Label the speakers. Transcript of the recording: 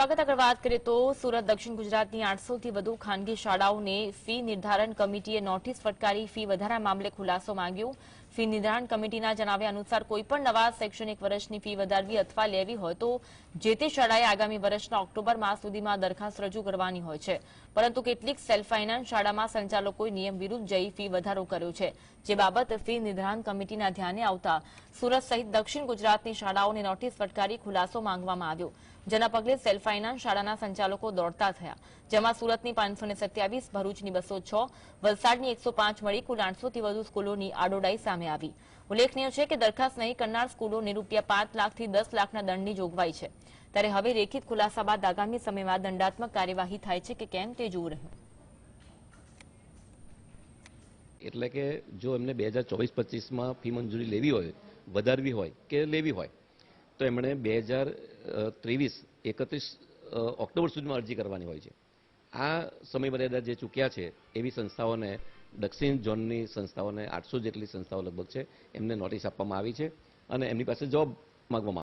Speaker 1: સ્વાગત આગળ વાત કરીએ તો સુરત, દક્ષિણ ગુજરાતની આઠસોથી વધુ ખાનગી શાળાઓને ફી નિર્ધારણ કમિટીએ નોટિસ ફટકારી. ફી વધારા મામલે ખુલાસો માંગ્યો. ફી નિર્ધારણ કમિટીના જણાવ્યા અનુસાર કોઈપણ નવા શૈક્ષણિક વર્ષની ફી વધારવી અથવા લેવી હોય તો જે તે શાળાએ આગામી વર્ષના ઓક્ટોબર માસ સુધીમાં દરખાસ્ત રજૂ કરવાની હોય છે. પરંતુ કેટલીક સેલ્ફ ફાઇનાન્સ શાળામાં સંચાલકોએ નિયમ વિરુદ્ધ જઈ ફી વધારો કર્યો છે. જે બાબત ફી નિર્ધારણ કમિટીના ધ્યાને આવતા સુરત સહિત દક્ષિણ ગુજરાતની શાળાઓને નોટિસ ફટકારી ખુલાસો માંગવામાં આવ્યો. જેના પગલે સેલ્ફ ફાઇનાન્સ શાળાના સંચાલકો દોડતા થયા. જેમાં સુરતની પાંચસો ભરૂચની બસો છ, વલસાડની એકસો પાંચ મળી કુલ આઠસોથી વધુ સ્કૂલોની આડોડાઈ સામે આવી. ઉલ્લેખનીય છે કે દરખાસ્ત નહીં કરનાર સ્કૂલોને રૂપિયા પાંચ લાખથી દસ લાખના દંડની જોગવાઈ છે. ત્યારે હવે રેખિત ખુલાસા બાદ આગામી સમયમાં દંડાત્મક કાર્યવાહી થાય છે કે કેમ તે જોવું રહ્યું.
Speaker 2: એટલે કે જો એમને બે હજાર ચોવીસ પચીસમાં ફી મંજૂરી લેવી હોય, વધારવી હોય કે લેવી હોય, તો એમણે બે હજાર ત્રેવીસ, એકત્રીસ ઓક્ટોબર સુધીમાં અરજી કરવાની હોય છે. આ સમયમર્યાદા જે ચૂક્યા છે એવી સંસ્થાઓને દક્ષિણ ઝોનની સંસ્થાઓને આઠસો જેટલી સંસ્થાઓ લગભગ છે, એમને નોટિસ આપવામાં આવી છે અને એમની પાસે જોબ માંગવામાં